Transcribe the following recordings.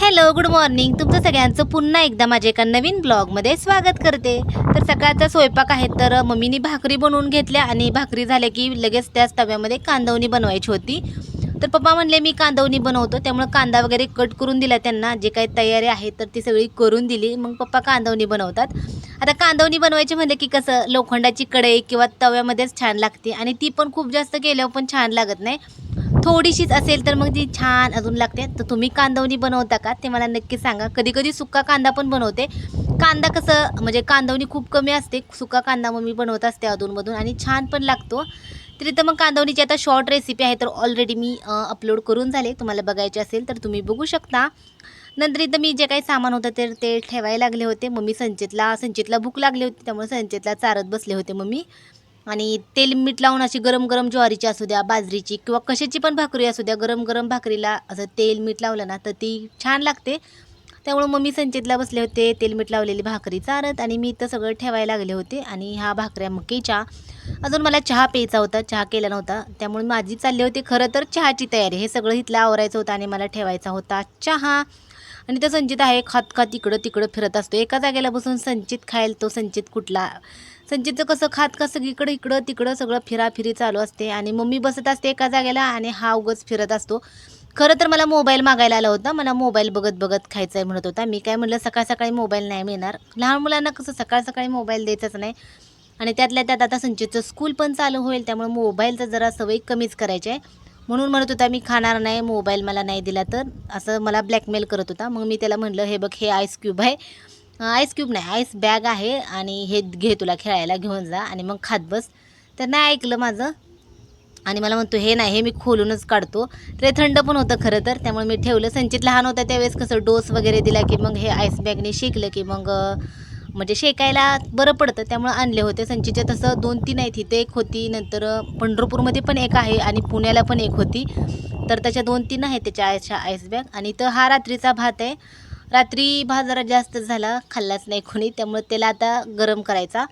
Hello good morning तुमचं सगळ्यांचं पुन्हा एकदा माझ्या एका नवीन ब्लॉगमध्ये स्वागत करते. तर सकाळचा स्वयंपाक आहे तर मम्मीनी भाकरी बनवून घेतल्या आणि भाकरी झाल्या की लगेच त्याच तव्यामध्ये कांदवणी बनवायची होती. तर पप्पा म्हणले मी कांदवणी बनवतो. त्यामुळे कांदा वगैरे कट करून दिला त्यांना. जे काही तयारी आहे तर ती सगळी करून दिली. मग पप्पा कांदवणी बनवतात. आता कांदवणी बनवायची म्हणलं की कसं लोखंडाची कढई किंवा तव्यामध्येच छान लागते. आणि ती पण खूप जास्त केल्यावर पण छान लागत नाही. थोडीशीच असेल तर मग ती छान अजून लागते तर तुम्ही कांदवणी बनवता का? ते मला नक्की सांगा. कधी कधी सुका कांदा पण बनवते. कांदा कसं म्हणजे कांदवणी खूप कमी असते. सुका कांदा मग मी बनवत असते अधूनमधून आणि छान पण लागतो. तर इथं मग कांदवणीची आता शॉर्ट रेसिपी आहे तर ऑलरेडी मी अपलोड करून झाले. तुम्हाला बघायचे असेल तर तुम्ही बघू शकता. नंतर इथं मी जे काही सामान होतं ते ते ठेवायला लागले होते. मम्मी संचितला संचितला भूक लागली होती त्यामुळे संचितला चारत बसले होते मम्मी आणि तेल मीठ लावून अशी गरम गरम ज्वारीची असू द्या बाजरीची किंवा कशाची पण भाकरी असू द्या गरम गरम भाकरीला असं तेल मीठ लावलं ना तर ती छान लागते. त्यामुळं मग मी संचितला बसले होते तेल मीठ लावलेली भाकरी चारत आणि मी इथं सगळं ठेवायला लागले होते आणि ह्या भाकऱ्या मकीच्या अजून मला चहा प्यायचा होता चहा केला नव्हता त्यामुळे माझी चालली होती. खरं तर चहाची तयारी हे सगळं इथलं आवरायचं होतं आणि मला ठेवायचा होता चहा. आणि तो संचित आहे खात खात इकडं तिकडं फिरत असतो. एका जागेला बसून संचित खायला तो संचित कुठला? संचितचं कसं खात कसं इकडं इकडं तिकडं सगळं फिराफिरी चालू असते आणि मम्मी बसत असते एका जागेला आणि हा उगच फिरत असतो. खरं तर मला मोबाईल मागायला आला होता मला मोबाईल बघत बघत खायचं आहे म्हणत होता. मी काय म्हणलं सकाळ सकाळी मोबाईल नाही मिळणार. लहान मुलांना कसं सकाळ सकाळी मोबाईल द्यायचाच नाही. आणि त्यातल्या त्यात आता संचितचं स्कूल पण चालू होईल त्यामुळे मोबाईलचं जरा सवय कमीच करायची आहे. म्हणून म्हणत होता मी खाणार नाही मोबाईल मला नाही दिला तर असं मला ब्लॅकमेल करत होता. मग मी त्याला म्हणलं हे बघ हे आईस क्यूब आहे. आईस क्यूब नाही आईस बॅग आहे आणि हे घे तुला खेळायला घेऊन जा आणि मग खात बस. तर नाही ऐकलं माझं. आणि मला म्हणतो हे नाही हे मी खोलूनच काढतो. तर ते थंड पण होतं खरं तर त्यामुळे मी ठेवलं. संचित लहान होता त्यावेळेस कसं डोस वगैरे दिला की मग हे आईस बॅगने शेकलं की मग म्हणजे शेकायला बरं पडतं त्यामुळे आणले होते. संचितच्या तसं दोन तीन आहेत तिथे एक होती नंतर पंढरपूरमध्ये पण एक आहे आणि पुण्याला पण एक होती. तर त्याच्या दोन तीन आहेत त्याच्या आयच्या आईस बॅग आणि तर हा रात्रीचा भात आहे. रात्री भात जरा जास्त झाला खाल्लाच नाही कोणी त्यामुळे त्याला आता गरम करायचा.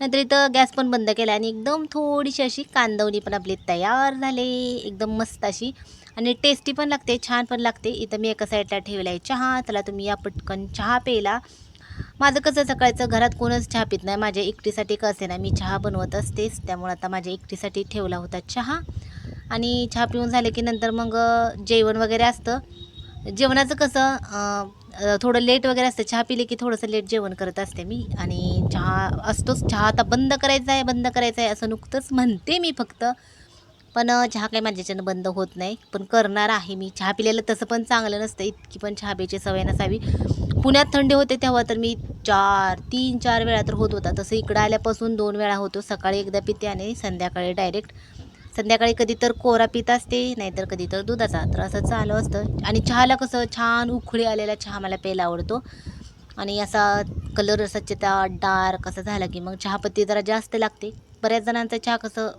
नंतर इथं गॅस पण बंद केला आणि एकदम थोडीशी अशी कांदवणी पण आपली तयार झाले एकदम मस्त अशी. आणि टेस्टी पण लागते छान पण लागते. इथं मी एका साईडला ठेवला आहे चहा त्याला तुम्ही या पटकन चहा प्यायला. माझं कसं सकाळचं घरात कोणच चहा पित नाही. माझ्या एकटीसाठी कसे ना मी चहा बनवत असतेच. त्यामुळे आता माझ्या एकटीसाठी ठेवला होता चहा. आणि चहा पिऊन झाले की नंतर मग जेवण वगैरे असतं. जेवणाचं कसं थोडं लेट वगैरे असतं. चहा पिले की थोडंसं लेट जेवण करत असते मी. आणि चहा असतोच. चहा आता बंद करायचा आहे बंद करायचा आहे असं नुकतंच म्हणते मी फक्त. पण चहा काही माझ्याच्यानं बंद होत नाही. पण करणार आहे मी. चहा पिलेलं तसं पण चांगलं नसतं. इतकी पण चहा प्यायची सवय नसावी. पुण्यात थंडी होते तेव्हा तर मी चार तीन चार वेळा तर होत होता. तसं इकडं आल्यापासून दोन वेळा होतो. सकाळी एकदा पिते आणि संध्याकाळी डायरेक्ट संध्याकाळी कधी तर कोरा पित असते नाहीतर कधी तर दुधाचा. तर असं चालू असतं. आणि चहाला कसं छान उखळी आलेला चहा मला प्यायला आवडतो. आणि असा कलर असा त्या डार्क असा झाला की मग चहापत्ती जरा जास्त लागते. बऱ्याच जणांचा चहा कसं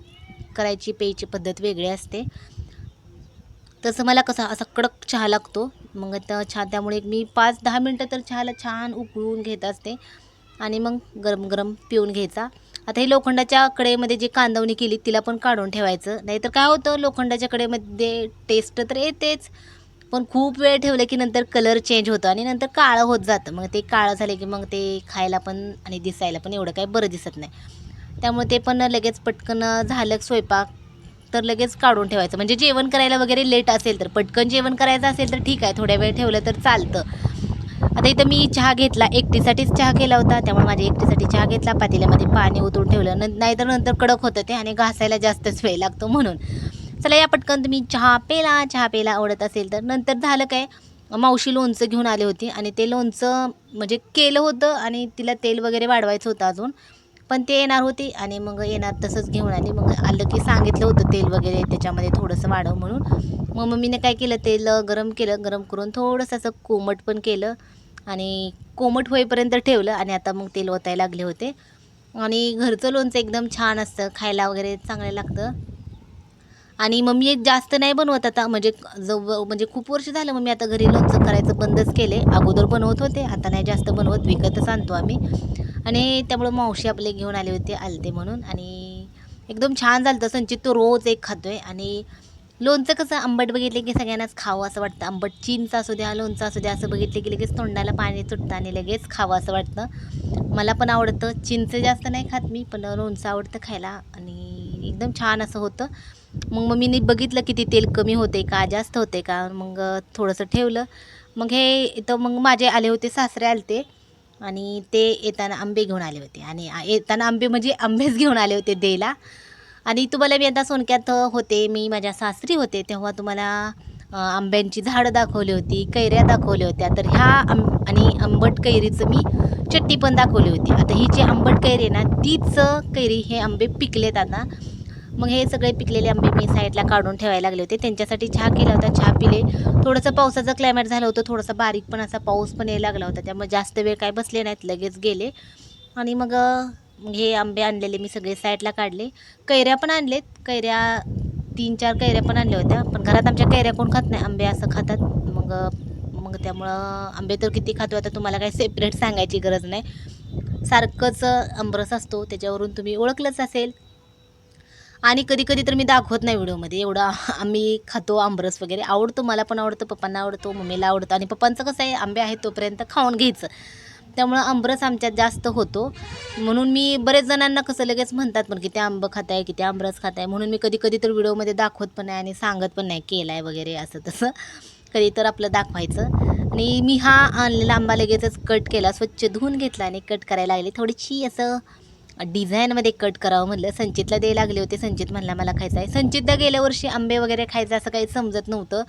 करायची प्यायची पद्धत वेगळी असते. तसं मला कसं असा कडक चहा लागतो. मग तर चहा त्यामुळे मी पाच दहा मिनटं तर चहाला छान उकळून घेत असते. आणि मग गरम गरम पिऊन घ्यायचा. आता हे लोखंडाच्या कडेमध्ये जी कांदवणी केली तिला पण काढून ठेवायचं. नाहीतर काय होतं लोखंडाच्या कडेमध्ये टेस्ट तर येतेच. पण खूप वेळ ठेवलं की नंतर कलर चेंज होतो आणि नंतर काळं होत जातं. मग ते काळं झालं की मग ते खायला पण आणि दिसायला पण एवढं काही बरं दिसत नाही. त्यामुळे ते पण लगेच पटकन झालं स्वयंपाक तर लगेच काढून ठेवायचं. म्हणजे जेवण करायला वगैरे लेट असेल तर पटकन जेवण करायचं असेल तर ठीक आहे. थोड्या वेळ ठेवलं तर चालतं. आता इथं मी चहा घेतला. एकटीसाठीच चहा केला होता. त्यामुळे माझ्या एकटीसाठी चहा घेतला. पातेल्यामध्ये पाणी ओतून ठेवलं. न नाहीतर नंतर कडक होतं ते आणि घासायला जास्तच वेळ लागतो म्हणून. चला या पटकन. तुम्ही चहा पेला. चहा पेला आवडत असेल तर. नंतर झालं काय? मावशी लोणचं घेऊन आली होती आणि ते लोणचं म्हणजे केलं होतं आणि तिला तेल वगैरे वाढवायचं होतं अजून. पण ते येणार होती आणि मग येणार तसंच घेऊन आली. मग आलं की सांगितलं होतं तेल वगैरे त्याच्यामध्ये थोडंसं वाढव म्हणून. मग मम्मीने काय केलं? तेल गरम केलं. गरम करून थोडंसं असं कोमट पण केलं. आणि कोमट होईपर्यंत ठेवलं आणि आता मग तेल ओतायला लागले होते. आणि घरचं लोणचं एकदम छान असतं खायला वगैरे चांगलं लागतं. आणि मम्मी एक जास्त नाही बनवत आता म्हणजे जव म्हणजे खूप वर्ष झालं मम्मी आता घरी लोणचं करायचं बंदच केले. अगोदर बनवत होते आता नाही जास्त बनवत विकतच आणतो आम्ही. आणि त्यामुळं मावशी आपले घेऊन आले होते आलते म्हणून. आणि एकदम छान झालं तर संचित तो रोज एक खातो आहे आणि लोणचं कसं आंबट बघितलं की सगळ्यांनाच खावं असं वाटतं. आंबट चिंच असू द्या लोणचं असू द्या असं बघितलं की लगेच तोंडाला पाणी सुटतं आणि लगेच खावं असं वाटतं. मला पण आवडतं. चिंच जास्त नाही खात मी पण लोणचं आवडतं खायला आणि एकदम छान असं होतं. मग मग मी बघितलं किती तेल कमी होते का जास्त होते का? मग थोडंसं ठेवलं. मग हे इथं मग माझे आले होते सासरे आलते आणि ते येताना आंबे घेऊन आले होते. आणि येताना आंबे म्हणजे आंबेच घेऊन आले होते द्यायला. आणि तुम्हाला मी आता सोनक्यात होते मी माझ्या सासरी होते तेव्हा तुम्हाला आंब्यांची झाडं दाखवली होती कैऱ्या दाखवल्या होत्या. तर ह्या आं आणि आंबट कैरीचं मी चट्टी पण दाखवली होती. आता ही जी आंबट कैरी आहे ना तीच कैरी हे आंबे पिकलेत आता. मग हे सगळे पिकलेले आंबे मी साईडला काढून ठेवायला लागले होते. त्यांच्यासाठी चहा केला होता चहा पिले. थोडंसं पावसाचं क्लायमेट झालं होतं थोडासा बारीक पण असा पाऊस पण यायला लागला होता. त्यामुळे जास्त वेळ काय बसले नाहीत लगेच गेले. आणि मग हे आंबे आणलेले मी सगळे साईडला काढले. कैऱ्या पण आणलेत. कैऱ्या तीन चार कैऱ्या पण आणल्या होत्या. पण घरात आमच्या कैऱ्या कोण खात नाही. आंबे असं खातात. मग मग त्यामुळं आंबे तर किती खातो आता तुम्हाला काही सेपरेट सांगायची गरज नाही. सारखंच आंबरस असतो. त्याच्यावरून तुम्ही ओळखलंच असेल. आणि कधी कधी तर मी दाखवत नाही व्हिडिओमध्ये. एवढा आम्ही खातो आंबरस वगैरे. आवडतो मला पण आवडतं पप्पांना आवडतो मम्मीला आवडतो. आणि पप्पांचं कसं आहे आंबे आहेत तोपर्यंत खाऊन घ्यायचं. त्यामुळं आंबरस आमच्यात जास्त होतो. म्हणून मी बरेच जणांना कसं लगेच म्हणतात पण की ते आंबं खाताय ते आंबरस खाताय. म्हणून मी कधी कधी तर व्हिडिओमध्ये दाखवत पण नाही आणि सांगत पण नाही केला आहे वगैरे असं तसं. कधी तर आपलं दाखवायचं. आणि मी हा आणलेला आंबा लगेचच कट केला स्वच्छ धुवून घेतला आणि कट करायला लागले. थोडीशी असं डिझाईनमध्ये कट करावं म्हटलं संचितला दे लागले होते. संचित म्हणला मला खायचं आहे संचितला गेल्या वर्षी आंबे वगैरे खायचं असं काही समजत नव्हतं.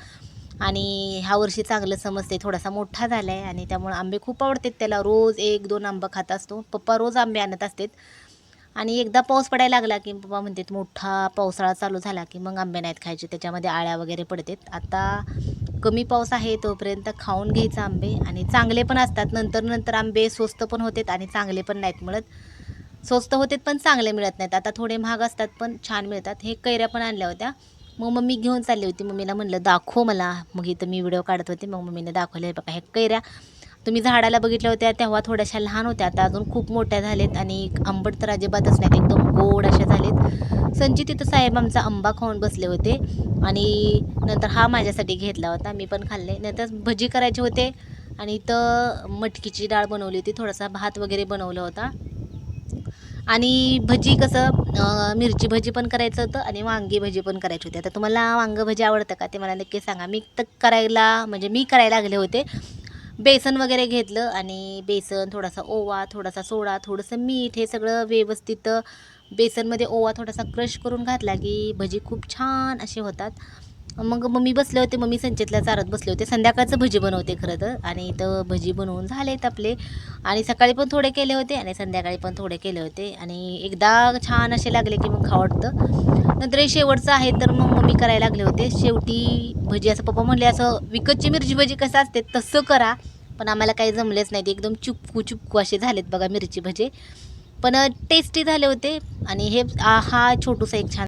आणि ह्या वर्षी चांगलं समजते थोडासा मोठा झाला आहे आणि त्यामुळं आंबे खूप आवडतात त्याला. रोज एक दोन आंबा खात असतो. पप्पा रोज आंबे आणत असतात. आणि एकदा पाऊस पडायला लागला की पप्पा म्हणतात मोठा पावसाळा चालू झाला की मग आंबे नाहीत खायचे. त्याच्यामध्ये आळ्या वगैरे पडतात. आता कमी पाऊस आहे तोपर्यंत खाऊन घ्यायचं आंबे आणि चांगले पण असतात. नंतर नंतर आंबे स्वस्त पण होतात आणि चांगले पण नाहीत मिळत. स्वस्त होतात पण चांगले मिळत नाहीत. आता थोडे महाग असतात पण छान मिळतात. हे कैऱ्या पण आणल्या होत्या. मग मम्मी घेऊन चालली होती. मम्मीला म्हणलं दाखव मला. मग इथं मी व्हिडिओ काढत होते. मग मम्मीने दाखवले बघा हे कैऱ्या तुम्ही झाडाला बघितल्या होत्या तेव्हा थोड्याशा लहान होत्या. आता अजून खूप मोठ्या झालेत आणि आंबट तर अजिबातच नाहीत एकदम गोड अशा झालेत. संजी तिथं साहेब आमचा आंबा खाऊन बसले होते आणि नंतर हा माझ्यासाठी घेतला होता. मी पण खाल्ले. नंतर भजी करायचे होते आणि इथं मटकीची डाळ बनवली होती. थोडासा भात वगैरे बनवला होता. आणि भजी कसं मिरची भजी पण करायचं होतं आणि वांगी भजी पण करायची होती. आता तुम्हाला वांग भजी आवडतं का? ते मला नक्की सांगा. मी तर करायला म्हणजे मी करायला लागले होते. बेसन वगैरे घेतलं आणि बेसन थोडासा ओवा थोडासा सोडा थोडंसं मीठ हे सगळं व्यवस्थित बेसनमध्ये ओवा थोडासा क्रश करून घातला की भजी खूप छान असे होतात. मग मम्मी बसले होते मम्मी संचेतला चारत बसले होते. संध्याकाळचं भजी बनवते खरं तर. आणि इथं भजी बनवून झालेत आपले. आणि सकाळी पण थोडे केले होते आणि संध्याकाळी पण थोडे केले होते. आणि एकदा छान असे लागले की मग खावडतं नंतर हे शेवटचं आहे तर मग मम्मी करायला लागले होते. शेवटी भजी असं पप्पा म्हणले असं विकतची मिरची भजी कसं असते तसं करा. पण आम्हाला काही जमलेच नाही. ते एकदम चुपकू चुपकू असे झालेत बघा मिरची भजे. पण टेस्टी झाले होते. आणि हे हा छोटूसा एक छान